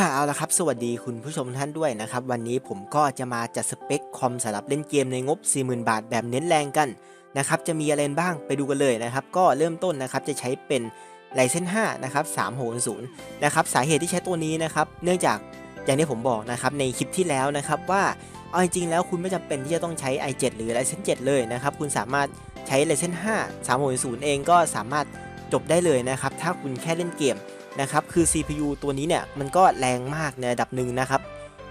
อ่าเอาละครับสวัสดีคุณผู้ชมท่านด้วยนะครับ วันนี้ผมก็จะมาจัดสเปคคอมสำหรับเล่นเกมในงบ 40,000 บาทแบบเน้นแรงกันนะครับจะมีอะไรบ้างไปดูกันเลยนะครับ ก็เริ่มต้นนะครับจะใช้เป็น Ryzen 5นะครับ360นะครับสาเหตุที่ใช้ตัวนี้นะครับ เนื่องจากอย่างที่ผมบอกนะครับในคลิปที่แล้วนะครับว่าเอาจริงๆแล้วคุณไม่จำเป็นที่จะต้องใช้ i7 หรือ Ryzen 7เลยนะครับคุณสามารถใช้ Ryzen 5 360เองก็สามารถจบได้เลยนะครับถ้าคุณแค่เล่นเกม นะครับคือ CPU ตัวนี้เนี่ยมันก็แรงมากในระดับหนึ่งนะครับ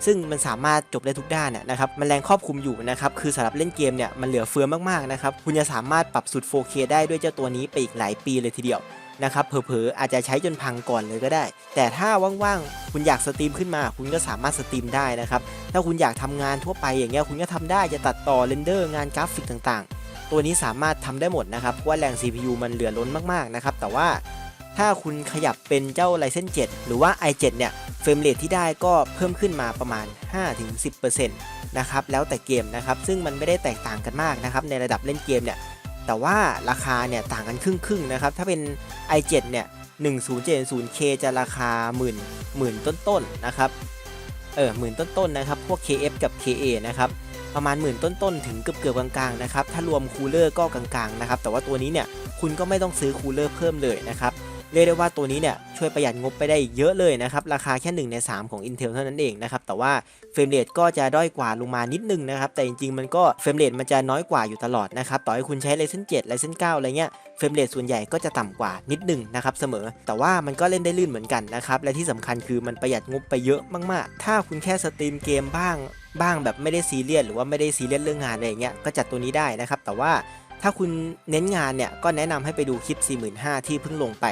ซึ่งมันสามารถจบได้ทุกด้านน่ะนะครับ มันแรงครอบคลุมอยู่นะครับ คือสำหรับเล่นเกมเนี่ยมันเหลือเฟือมากๆนะครับ คุณจะสามารถปรับสุด 4K ได้ด้วยเจ้าตัวนี้ไปอีกหลายปีเลยทีเดียวนะครับ เผลอๆอาจจะใช้จนพังก่อนเลยก็ได้ แต่ถ้าว่างๆ คุณอยากสตรีมขึ้นมา คุณก็สามารถสตรีมได้นะครับ ถ้าคุณอยากทำงานทั่วไปอย่างเงี้ย คุณก็ทำได้ จะตัดต่อเรนเดอร์งานกราฟิกต่างๆ ตัวนี้สามารถทำได้หมดนะครับ เพราะว่าแรง CPU มันเหลือล้นมากๆนะครับ แต่ว่า ถ้าคุณขยับเป็นเจ้า Ryzen 7 หรือว่า i7 เนี่ยเฟรมเรทที่ได้ก็เพิ่มขึ้นมาประมาณ 5-10%นะครับแล้วแต่เกมนะครับซึ่งมันไม่ได้แตกต่างกันมากนะครับในระดับเล่นเกมเนี่ยแต่ว่าราคาเนี่ยต่างกันครึ่งๆนะครับถ้าเป็น i7 เนี่ย 1070K จะราคาหมื่นหมื่นต้นๆนนะครับเออหมื่นต้นๆนนะครับพวก KF กับ KA นะครับประมาณหมื่นต้นๆถึงเกือบเกือบกลางๆนะครับถ้ารวมคูลเลอร์ก็กลางๆนะครับแต่ว่าตัวนี้เนี่ยคุณก็ไม่ต้องซื้อคูลเลอร์เพิ่มเลยนะครับ รียกได้ว่าตัวนี้เนี่ยช่วยประหยัดงบไปได้เยอะเลยนะครับ ราคาแค่1ใน 3 ของ Intel เท่านั้นเองนะครับ แต่ว่าเฟรมเรทก็จะด้อยกว่าลงมานิดนึงนะครับ แต่จริงๆ มันก็เฟรมเรทมันจะน้อยกว่าอยู่ตลอดนะครับ ต่อให้คุณใช้ Ryzen 7 Ryzen 9 อะไรเงี้ยเฟรมเรทส่วนใหญ่ก็จะต่ำกว่านิดนึงนะครับเสมอ แต่ว่ามันก็เล่นได้ลื่นเหมือนกันนะครับ และที่สำคัญคือมันประหยัดงบไปเยอะมากๆ ถ้าคุณแค่สตรีมเกมบ้าง บ้างแบบไม่ได้ซีเรียสหรือว่าไม่ได้ซีเรียสเรื่องงานอะไรเงี้ยก็จัดตัวนี้ได้นะครับแต่ว่าถ้าคุณเน้นงานเนี่ยก็แนะนำให้ไปดูคลิป 45,000 ที่เพิ่งลงไป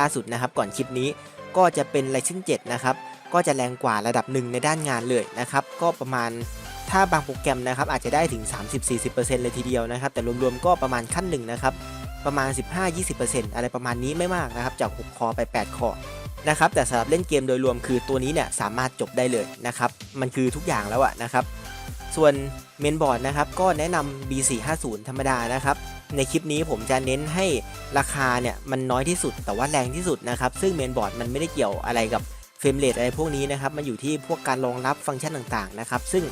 ล่าสุดนะครับก่อนคลิปนี้ก็จะเป็น Ryzen 7 นะครับ ก็จะแรงกว่าระดับหนึ่งในด้านงานเลยนะครับ ก็ประมาณถ้าบางโปรแกรมนะครับอาจจะได้ถึง 30-40%เลยทีเดียวนะครับ แต่รวมๆก็ประมาณขั้นหนึ่งนะครับประมาณ 15-20%อะไรประมาณนี้ไม่มากนะครับ จาก 6 คอไป 8 คอนะครับแต่สำหรับเล่นเกมโดยรวมคือตัวนี้เนี่ยสามารถจบได้เลยนะครับ มันคือทุกอย่างแล้วอะนะครับ ส่วนเมนบอร์ดนะครับก็แนะนำ B450 ธรรมดานะครับ ในคลิปนี้ผมจะเน้นให้ราคาเนี่ยมันน้อยที่สุด แต่ว่าแรงที่สุดนะครับ ซึ่งเมนบอร์ดมันไม่ได้เกี่ยวอะไรกับเฟรมเรทอะไรพวกนี้นะครับ มันอยู่ที่พวกการรองรับฟังก์ชันต่างๆนะครับ ซึ่ง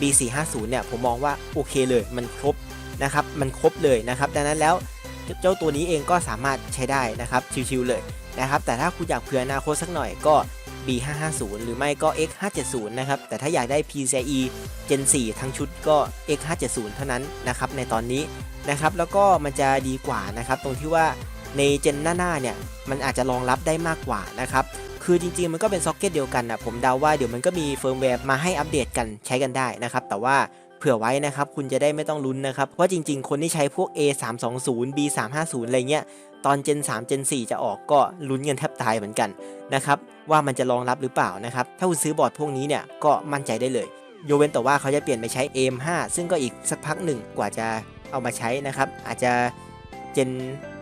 B450 เนี่ยผมมองว่าโอเคเลย มันครบนะครับ มันครบเลยนะครับ ดังนั้นแล้วเจ้าตัวนี้เองก็สามารถใช้ได้นะครับ ชิวๆเลยนะครับ แต่ถ้าคุณอยากเผื่ออนาคตสักหน่อยก็ B550 หรือไม่ก็ X570 นะครับ แต่ถ้าอยากได้ PCIe Gen 4 ทั้งชุดก็ X570 เท่านั้นนะครับในตอนนี้นะครับ แล้วก็มันจะดีกว่านะครับตรงที่ว่าในเจนหน้าๆเนี่ยมันอาจจะรองรับได้มากกว่านะครับคือจริงๆมันก็เป็นซ็อกเก็ตเดียวกันนะผมเดาว่าเดี๋ยวมันก็มีเฟิร์มแวร์มาให้อัปเดตกันใช้กันได้นะครับแต่ว่า ผื่อไว้นะครับคุณจะได้ไม่ต้องลุ้นนะครับเพราะจริง ๆ คนที่ใช้พวก A320 B350 อะไรเงี้ยตอน Gen 3 Gen 4 จะออกก็ลุ้นกันแทบตายเหมือนกันนะครับว่ามันจะรองรับหรือเปล่านะครับถ้าคุณซื้อบอร์ดพวกนี้เนี่ยก็มั่นใจได้เลยโยเว้นแต่ว่าเขาจะเปลี่ยนไปใช้ AM5 ซึ่งก็อีกสักพักหนึ่งกว่าจะเอามาใช้นะครับอาจจะ Gen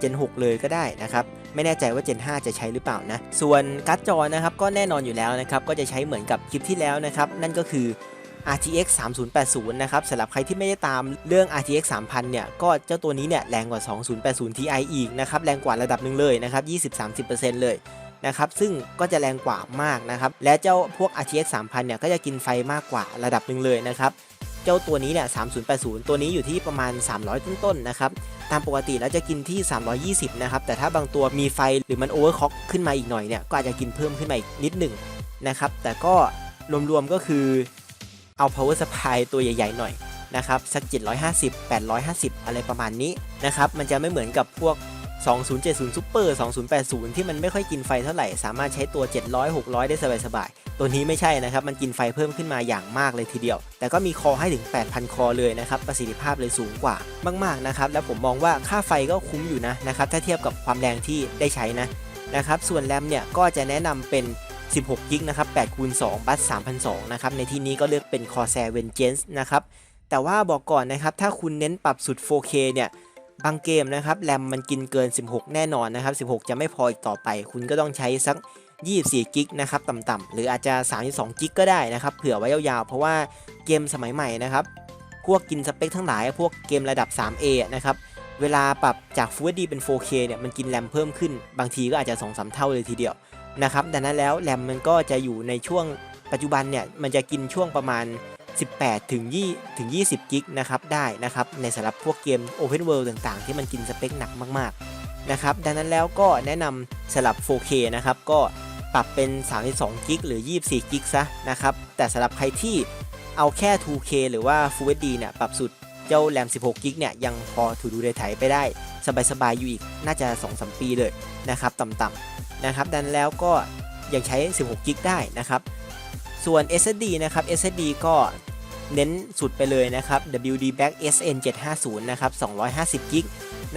Gen 6 เลยก็ได้นะครับไม่แน่ใจว่า Gen 5 จะใช้หรือเปล่านะส่วนการ์ดจอนะครับก็แน่นอนอยู่แล้วนะครับก็จะใช้เหมือนกับคลิปที่แล้วนะครับนั่นก็คือ RTX 3080 นะครับสำหรับใครที่ไม่ได้ตามเรื่อง RTX 3000 เนี่ย ก็เจ้าตัวนี้เนี่ยแรงกว่า 2080 Ti อีกนะครับ แรงกว่าระดับหนึ่งเลยนะครับ 20-30%เลยนะครับ ซึ่งก็จะแรงกว่ามากนะครับ และเจ้าพวก RTX 3000 เนี่ย ก็จะกินไฟมากกว่าระดับหนึ่งเลยนะครับ เจ้าตัวนี้เนี่ย 3080 ตัวนี้อยู่ที่ประมาณ 300 ต้นๆนะครับ ตามปกติแล้วจะกินที่ 320 นะครับ แต่ถ้าบางตัวมีไฟหรือมันโอเวอร์คล็อกขึ้นมาอีกหน่อยเนี่ย ก็อาจจะกินเพิ่มขึ้นมาอีกนิดหนึ่งนะครับ แต่ก็รวมๆก็คือ เอา power supply ตัวใหญ่ ๆ หน่อยนะครับสัก 750 850 อะไรประมาณนี้นะครับมันจะไม่เหมือนกับพวก 2070 Super 2080 ที่มันไม่ค่อยกินไฟเท่าไหร่ สามารถใช้ตัว 700 600 ได้สบายๆ ตัวนี้ไม่ใช่นะครับ มันกินไฟเพิ่มขึ้นมาอย่างมากเลยทีเดียว แต่ก็มีคอให้ถึง 8,000 คอเลยนะครับ ประสิทธิภาพเลยสูงกว่ามากๆนะครับ แล้วผมมองว่าค่าไฟก็คุ้มอยู่นะนะครับ ถ้าเทียบกับความแรงที่ได้ใช้นะนะครับ ส่วนแรมเนี่ยก็จะแนะนำเป็น 16กิกนะครับ8คูณ2บัส3,200นะครับ ในที่นี้ก็เลือกเป็น Corsair Vengeance นะครับ แต่ว่าบอกก่อนนะครับ ถ้าคุณเน้นปรับสุด 4K เนี่ย บางเกมนะครับ แรมมันกินเกิน 16 แน่นอนนะครับ 16 จะไม่พออีกต่อไป คุณก็ต้องใช้สัก 24กิกนะครับต่ำๆหรืออาจจะ 32กิกก็ได้นะครับ เผื่อไว้ยาวๆ เพราะว่าเกมสมัยใหม่นะครับ พวกกินสเปคทั้งหลาย พวกเกมระดับ 3A นะครับเวลาปรับจาก Full HD เป็น 4K เนี่ย มันกินแรมเพิ่มขึ้น บางทีก็อาจจะ 2-3 เท่าเลยทีเดียว นะครับดังนั้นแล้วแรมมันก็จะอยู่ในช่วงปัจจุบันเนี่ยมันจะกินช่วงประมาณ 18ถึง20ถึง20กิกนะครับได้นะครับในสำหรับพวกเกม Open World ต่างๆ ที่มันกินสเปคหนักมากๆนะครับดังนั้นแล้วก็แนะนำสำหรับ 4K นะครับก็ปรับเป็น 32กิกหรือ 24กิกซะนะครับแต่สำหรับใครที่เอาแค่ 2K หรือว่า Full HD เนี่ยปรับสุดเจ้าแรม 16กิกเนี่ยยังพอถูดูได้ไถไปได้ สบายๆอยู่อีกน่าจะ 2-3 ปีเลยนะครับต่ำๆ นะครับดันแล้วก็ยังใช้ 16กิกได้นะครับ ส่วน SSD นะครับ SSD ก็เน้นสุดไปเลยนะครับ WD Back SN 750นะครับ250กิก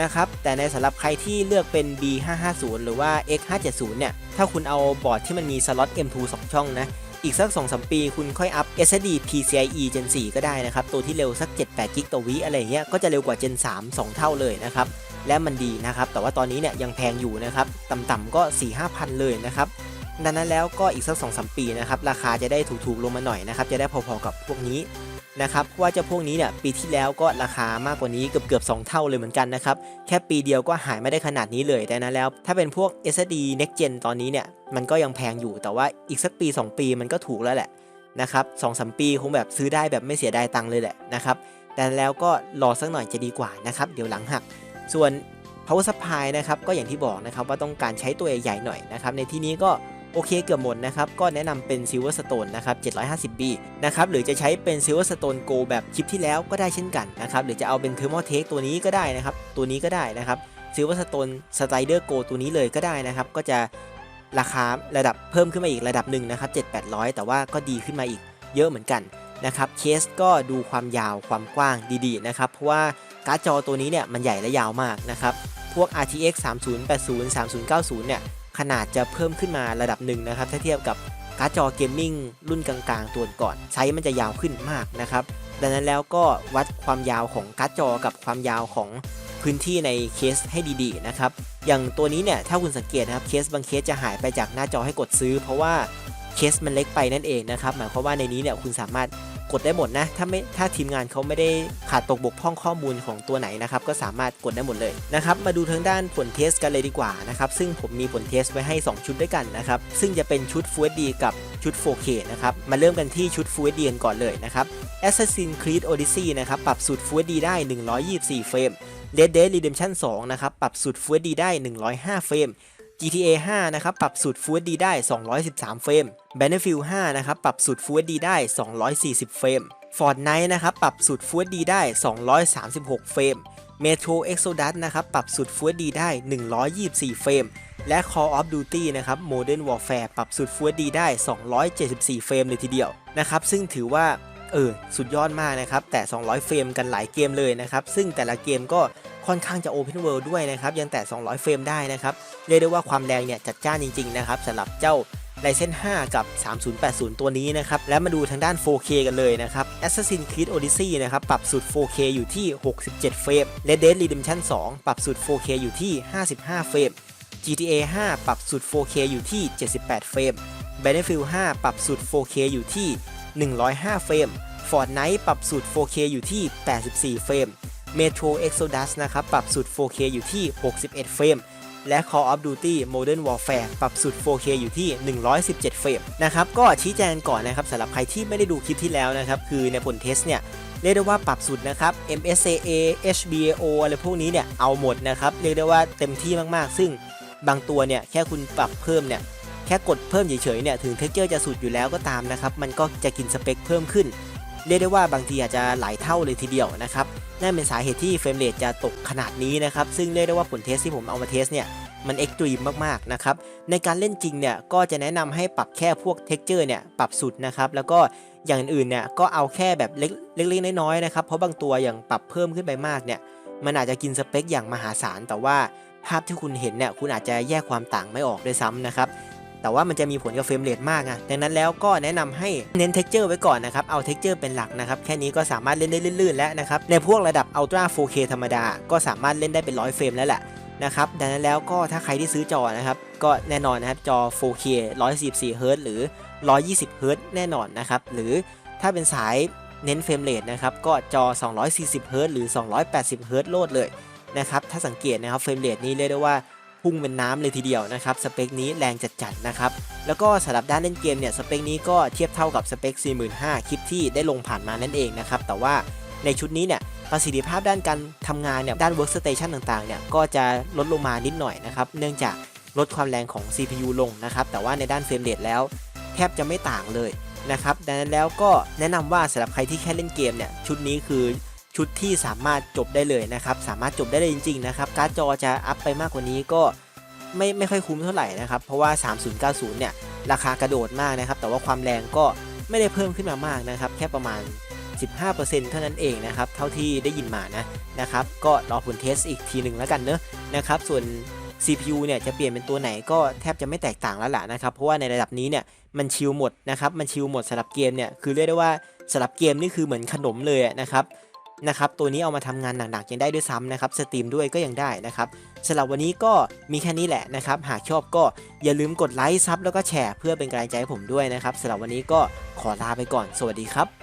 นะครับ แต่ในสำหรับใครที่เลือกเป็น B 550 หรือว่า X 570 เนี่ย ถ้าคุณเอาบอร์ดที่มันมีสล็อต M2 2 ช่องนะ อีกสัก 2-3 ปีคุณค่อยอัพ SSD PCIe Gen 4 ก็ได้นะครับ ตัวที่เร็วสัก 7-8กิกต่อวิอะไรเงี้ย ก็จะเร็วกว่า Gen 3 2 เท่าเลยนะครับ และมันดีนะครับ แต่ว่าตอนนี้เนี่ยยังแพงอยู่นะครับต่ำๆก็ 4-5พันเลยนะครับดังนั้นแล้วก็อีกสัก2-3ปีนะครับราคาจะได้ถูกๆลงมาหน่อยนะครับจะได้พอๆกับพวกนี้นะครับเพราะว่าเจ้าพวกนี้เนี่ยปีที่แล้วก็ราคามากกว่านี้เกือบเกือบๆ2เท่าเลยเหมือนกันนะครับแค่ปีเดียวก็หายไม่ได้ขนาดนี้เลยแต่นั้นแล้ว ถ้าเป็นพวก SSD Next Gen ตอนนี้เนี่ยมันก็ยังแพงอยู่แต่ว่าอีกสักปี 2 ปีมันก็ถูกแล้วแหละนะครับสองสามปีคงแบบซื้อได้แบบไม่เสียดายตังค์เลยแหละนะครับแต่แล้วก็รอสักหน่อยจะดีกว่านะครับเดี๋ยวหลังหัก ส่วน power supply นะครับก็อย่างที่บอกนะครับว่าต้องการใช้ตัวใหญ่ๆหน่อยนะครับในที่นี้ก็โอเคเกือบหมดนะครับก็แนะนำเป็น Silverstone นะครับ 750B นะครับหรือจะใช้เป็น Silverstone Go แบบคลิปที่แล้วก็ได้เช่นกันนะครับหรือจะเอาเป็น Thermaltake ตัวนี้ก็ได้นะครับตัวนี้ก็ได้นะครับ Silverstone Strider Go ตัวนี้เลยก็ได้นะครับก็จะราคาระดับเพิ่มขึ้นมาอีกระดับหนึ่งนะครับ 7-800 แต่ว่าก็ดีขึ้นมาอีกเยอะเหมือนกัน นะครับเคสก็ดูความยาวความกว้างดีๆนะครับเพราะว่าการ์ดจอตัวนี้เนี่ยมันใหญ่และยาวมากนะครับพวก RTX 3080 3090 เนี่ยขนาดจะเพิ่มขึ้นมาระดับหนึ่งนะครับถ้าเทียบกับการ์ดจอเกมมิ่งรุ่นกลางๆ ตัวก่อนไซส์มันจะยาวขึ้นมากนะครับดังนั้นแล้วก็วัดความยาวของการ์ดจอกับความยาวของพื้นที่ในเคสให้ดีๆนะครับอย่างตัวนี้เนี่ยถ้าคุณสังเกตนะครับเคสบางเคสจะหายไปจากหน้าจอให้กดซื้อ เพราะว่า เคสมันเล็กไปนั่นเองนะครับหมายความว่าในนี้เนี่ยคุณสามารถกดได้หมดนะถ้าไม่ถ้าทีมงานเขาไม่ได้ขาดตกบกพร่องข้อมูลของตัวไหนนะครับก็สามารถกดได้หมดเลยนะครับมาดูทางด้านผลเทสกันเลยดีกว่านะครับซึ่งผมมีผลเทสไว้ให้ 2 ชุดด้วยกันนะครับซึ่งจะเป็นชุด Full HD กับชุด 4K นะครับมาเริ่มกันที่ชุด Full HD กันก่อนเลยนะครับ Assassin's Creed Odyssey นะครับปรับสูตร Full HD ได้ 124 เฟรม Red Dead Redemption 2 นะครับปรับสูตร Full HD ได้ 105 เฟรม GTA 5 นะครับ ปรับสูตร Full HD ได้ 213 เฟรม Battlefield 5 นะครับ ปรับสูตร Full HD ได้ 240 เฟรม Fortnite นะครับ ปรับสูตร Full HD ได้ 236 เฟรม Metro Exodus นะครับ ปรับสูตร Full HD ได้ 124 เฟรม และ Call of Duty นะครับ Modern Warfare ปรับสูตร Full HD ได้ 274 เฟรมเลยทีเดียวนะครับ ซึ่งถือว่า เออสุดยอดมากนะครับ แต่ 200 เฟรมกันหลายเกมเลยนะครับ ซึ่งแต่ละเกมก็ค่อนข้างจะ Open World ด้วยนะครับ ยังแต่ 200 เฟรมได้นะครับ เรียกได้ว่าความแรงเนี่ยจัดจ้านจริงๆนะครับสำหรับเจ้า Ryzen 5กับ 3080 ตัวนี้นะครับ แล้วมาดูทางด้าน 4K กันเลยนะครับ Assassin's Creed Odyssey นะครับ ปรับสุด 4K อยู่ที่ 67 เฟรม Red Dead Redemption 2 ปรับสุด 4K อยู่ที่ 55 เฟรม GTA 5 ปรับสุด 4K อยู่ที่ 78 เฟรม Battlefield 5 ปรับสุด 4K อยู่ที่ 105 เฟรม Fortnite ปรับสุด 4K อยู่ที่ 84 เฟรม Metro Exodus นะครับปรับสุด 4K อยู่ที่ 61 เฟรม และ Call of Duty Modern Warfare ปรับสุด 4K อยู่ที่ 117 เฟรมนะครับก็ชี้แจงก่อนนะครับสำหรับใครที่ไม่ได้ดูคลิปที่แล้วนะครับคือในผลเทสเนี่ยเรียกได้ว่าปรับสุดนะครับ MSAA HBAO อะไรพวกนี้เนี่ยเอาหมดนะครับเรียกได้ว่าเต็มที่มากๆ ซึ่งบางตัวเนี่ยแค่คุณปรับเพิ่มเนี่ยแค่กดเพิ่มเฉยๆเนี่ยถึงเทคเจอร์จะสุดอยู่แล้วก็ตามนะครับมันก็จะกินสเปคเพิ่มขึ้น เรียกได้ว่าบางทีอาจจะหลายเท่าเลยทีเดียวนะครับนั่นเป็นสาเหตุที่เฟรมเรทจะตกขนาดนี้นะครับซึ่งเรียกได้ว่าผลเทสที่ผมเอามาเทสเนี่ยมันเอ็กตรีมมากๆนะครับในการเล่นจริงเนี่ยก็จะแนะนำให้ปรับแค่พวกเท็กเจอร์เนี่ยปรับสุดนะครับแล้วก็อย่างอื่นเนี่ยก็เอาแค่แบบเล็กเล็กๆน้อยๆนะครับเพราะบางตัวอย่างปรับเพิ่มขึ้นไปมากเนี่ยมันอาจจะกินสเปคอย่างมหาศาลแต่ว่าภาพที่คุณเห็นเนี่ยคุณอาจจะแยกความต่างไม่ออกด้วยซ้ำนะครับ แต่ว่ามันจะมีผลกับเฟรมเรทมากอะดังนั้นแล้วก็แนะนำให้เน้นเท็กเจอร์ไว้ก่อนนะครับ เอาเท็กเจอร์เป็นหลักนะครับ แค่นี้ก็สามารถเล่นได้ลื่นๆแล้วนะครับ ในพวกระดับ Ultra 4K ธรรมดา ก็สามารถเล่นได้เป็นร้อยเฟรมแล้วแหละนะครับ ดังนั้นแล้วก็ถ้าใครที่ซื้อจอนะครับ ก็แน่นอนนะครับจอ 4K 144 Hz หรือ 120 Hz แน่นอนนะครับ หรือถ้าเป็นสายเน้นเฟรมเรทนะครับ ก็จอ 240 Hz หรือ 280 Hz โลดเลยนะครับ ถ้าสังเกตนะครับเฟรมเรทนี้เรียกได้ว่า พุ่งเป็นน้ำเลยทีเดียวนะครับสเปคนี้แรงจัดๆนะครับแล้วก็สำหรับด้านเล่นเกมเนี่ยสเปคนี้ก็เทียบเท่ากับสเปค 45,000 คลิปที่ได้ลงผ่านมานั่นเองนะครับแต่ว่าในชุดนี้เนี่ยประสิทธิภาพด้านการทำงานเนี่ยด้าน workstation ต่างๆเนี่ยก็จะลดลงมานิดหน่อยนะครับเนื่องจากลดความแรงของ CPU ลงนะครับแต่ว่าในด้านเฟรมเรทแล้ว แทบจะไม่ต่างเลยนะครับดังนั้นแล้วก็แนะนำว่าสำหรับใครที่แค่เล่นเกมเนี่ยชุดนี้คือ ชุดที่สามารถจบได้เลยนะครับ สามารถจบได้เลยจริง ๆ นะครับ การ์ดจอจะอัพไปมากกว่านี้ก็ไม่ไม่ค่อยคุ้มเท่าไหร่นะครับ เพราะว่า 3090 เนี่ย ราคากระโดดมากนะครับ แต่ว่าความแรงก็ไม่ได้เพิ่มขึ้นมามากนะครับ แค่ประมาณ 15%เท่านั้นเองนะครับ เท่าที่ได้ยินมานะนะครับ ก็รอผลเทสอีกทีหนึ่งแล้วกันเนอะนะครับ ส่วน CPU เนี่ยจะเปลี่ยนเป็นตัวไหนก็แทบจะไม่แตกต่างแล้วล่ะนะครับ เพราะว่าในระดับนี้เนี่ยมันชิลหมดนะครับ มันชิลหมดสำหรับเกมเนี่ยคือเรียกได้ว่าสำหรับเกมนี่คือเหมือนขนมเลยนะครับ นะครับตัวนี้เอามาทำงานหนักๆยังได้ด้วยซ้ำนะครับสตรีมด้วยก็ยังได้นะครับสำหรับวันนี้ก็มีแค่นี้แหละนะครับหากชอบก็อย่าลืมกดไลค์ซับแล้วก็แชร์เพื่อเป็นกำลังใจให้ผมด้วยนะครับสำหรับวันนี้ก็ขอลาไปก่อนสวัสดีครับ